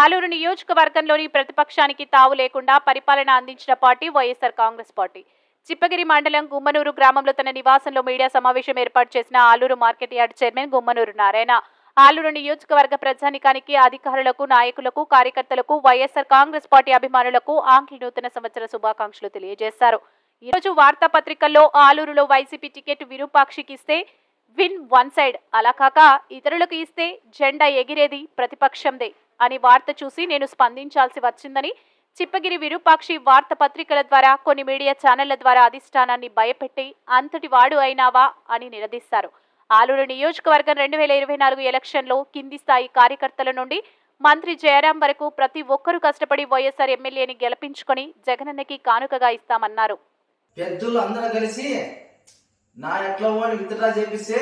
ఆలూరు నియోజకవర్గంలోని ప్రతిపక్షానికి తావు లేకుండా పరిపాలన అందించిన party YSR Congress party. Chippagiri మండలం గుమ్మనూరు గ్రామంలో తన నివాసంలో మీడియా సమావేశం ఏర్పాటు చేసిన Aluru market yard chairman Gummanuru Narayana. Aluru నియోజకవర్గ ప్రజానికానికి అధికారులకు నాయకులకు కార్యకర్తలకు వైఎస్ఆర్ కాంగ్రెస్ పార్టీ అభిమానులకు ఆంగ్ల నూతన సంవత్సర శుభాకాంక్షలు తెలియజేశారు. ఈరోజు వార్తాపత్రికల్లో ఆలూరులో వైసీపీ టికెట్ విరూపాక్షికి ఇస్తే విన్ వన్ సైడ్. అలా కాక ఇతరులకు ఇస్తే జెండా ఎగిరేది ప్రతిపక్షందే. అని వార్త చూసి నేను స్పందించాల్సి వచ్చిందని చిప్పగిరి విరూపాక్షి వార్త పత్రికల ద్వారా కొన్ని మీడియా ఛానళ్ళ ద్వారా అధిష్టానాన్ని భయపెట్టి అంతటి వాడు అయినావా అని నిలదీశారు. ఆలూరు నియోజకవర్గం రెండు వేల ఇరవై నాలుగు ఎలక్షన్లో కింది స్థాయి కార్యకర్తల నుండి మంత్రి జయరాం వరకు ప్రతి ఒక్కరూ కష్టపడి వైఎస్ఆర్ ఎమ్మెల్యేని గెలిపించుకొని జగనన్నకి కానుకగా ఇస్తామన్నారు. పెద్దలు అందరూ కలిసి నా ఎట్లా విత్డ్రా చేపిస్తే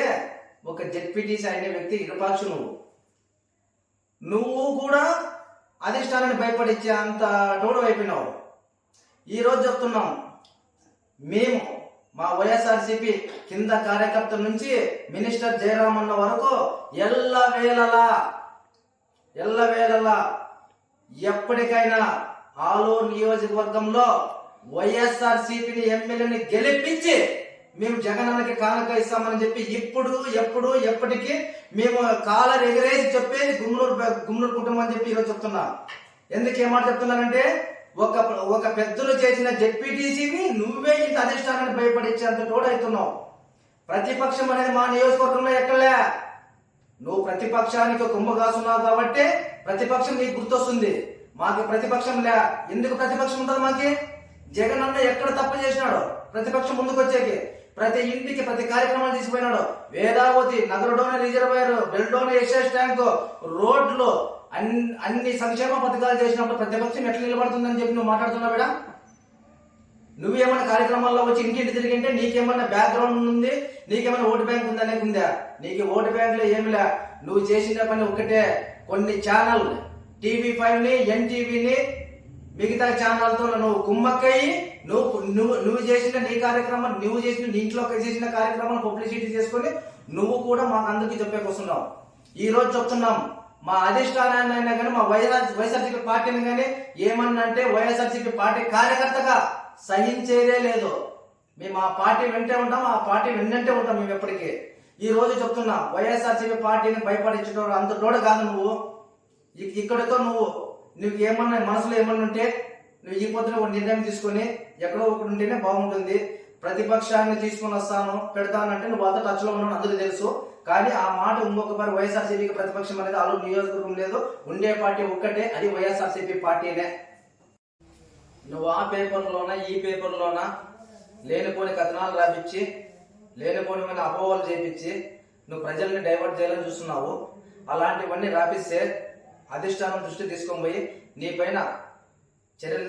ఒక జెడ్పీటీసీ అనే వ్యక్తి ఇరుపాక్షు నువ్వు. నువ్వు కూడా అధిష్టానాన్ని భయపడిచ్చే అంత డోడు అయిపోయినావు. ఈరోజు చెప్తున్నాం మేము మా వైఎస్ఆర్సీపీ కింద కార్యకర్తల నుంచి మినిస్టర్ జయరామన్న వరకు ఎల్ల వేళలా ఎల్ల వేళలా ఎప్పటికైనా ఆలూరు నియోజకవర్గంలో వైఎస్ఆర్సీపీని ఎమ్మెల్యేని గెలిపించి మేము జగనన్నకి కానుక ఇస్తామని చెప్పి ఇప్పుడు ఎప్పుడు ఎప్పటికీ మేము కాలర్ ఎగరేసి చెప్పేది గుమ్నూరు గుమ్నూరు కుటుంబం అని చెప్పి ఈరోజు చెప్తున్నా. ఎందుకు ఏమాట చెప్తున్నానంటే ఒక ఒక పెద్దలు చేసిన జెడ్పీటీసీని నువ్వే ఇంత అధిష్టానాన్ని భయపడించేంత అవుతున్నావు ప్రతిపక్షం అనేది మా నియోజకవర్గంలో ఎక్కలే నువ్వు ప్రతిపక్షానికి కొమ్ము కాసున్నావు కాబట్టి ప్రతిపక్షం నీకు గుర్తొస్తుంది. మాకు ప్రతిపక్షం లే. ఎందుకు ప్రతిపక్షం ఉంటుంది మాకి? జగన్ అన్న ఎక్కడ తప్పు చేసినాడు ప్రతిపక్షం ముందుకు వచ్చేకి ప్రతి ఇంటికి ప్రతి కార్యక్రమాలు తీసుకుపోయినాడు. Vedavathi Nagaradona reservoir Beldona SS tank రోడ్లు అన్ని అన్ని సంక్షేమ పథకాలు చేసినప్పుడు ప్రతిపక్షం ఎట్లా నిలబడుతుందని చెప్పి నువ్వు మాట్లాడుతున్నావు మేడం? నువ్వేమైనా కార్యక్రమాల్లో వచ్చి ఇంటింటి తిరిగింటే నీకేమన్నా బ్యాక్గ్రౌండ్ ఉంది? నీకేమైనా ఓటు బ్యాంక్ ఉందనే ఉందా? నీకు ఓటు బ్యాంక్లో ఏమి లే. నువ్వు చేసిన పని ఒక్కటే. కొన్ని ఛానల్ టీవీ ఫైవ్ని ఎన్టీవీని మిగతా ఛానల్తో నువ్వు కుమ్మక్కయ్యి నువ్వు నువ్వు నువ్వు చేసిన నీ కార్యక్రమం నువ్వు చేసిన నీ ఇంట్లో చేసిన కార్యక్రమం పబ్లిసిటీ చేసుకొని నువ్వు కూడా మాకు అందరికీ చెప్పేకొస్తున్నావు ఈ రోజు చెప్తున్నాం మా అధిష్టానాన్ని అయినా కానీ మా వైఎస్ఆర్ వైఎస్ఆర్సీపీ పార్టీని కానీ ఏమన్నా అంటే వైఎస్ఆర్సీపీ పార్టీ కార్యకర్తగా సహించేదే లేదు. మేము ఆ పార్టీ వెంటే ఉంటాం ఆ పార్టీ వెన్నంటే ఉంటాం మేము ఎప్పటికీ. ఈ రోజు చెప్తున్నా వైఎస్ఆర్సీపీ పార్టీని భయపడించడం అంత తోడ కాదు నువ్వు. ఇక్కడితో నువ్వు నువ్వు ఏమన్నా మనసులో ఏమన్నా ఉంటే నువ్వు ఈ పొద్దున ఒక నిర్ణయం తీసుకొని ఎక్కడో ఒకటి ఉంటేనే బాగుంటుంది. ప్రతిపక్షాన్ని తీసుకొని వస్తాను పెడతానంటే నువ్వు అంత టచ్లో ఉన్నాను ఉన్నావు తెలుసు. కానీ ఆ మాట ఇంకొకసారి వైఎస్ఆర్సీపీకి ప్రతిపక్షం అనేది అలా నియోజకవర్గం లేదు. ఉండే పార్టీ ఒక్కటే అది వైఎస్ఆర్సీపీ పార్టీనే. నువ్వు ఆ పేపర్లోన ఈ పేపర్లోన? లేనిపోని కథనాలు రాపిచ్చి లేనిపోని మీద అపోహలు చేపించి నువ్వు ప్రజల్ని డైవర్ట్ చేయాలని చూస్తున్నావు. అలాంటివన్నీ రాపిస్తే అధిష్టానం దృష్టి తీసుకొని పోయి నీ పైన చర్యలు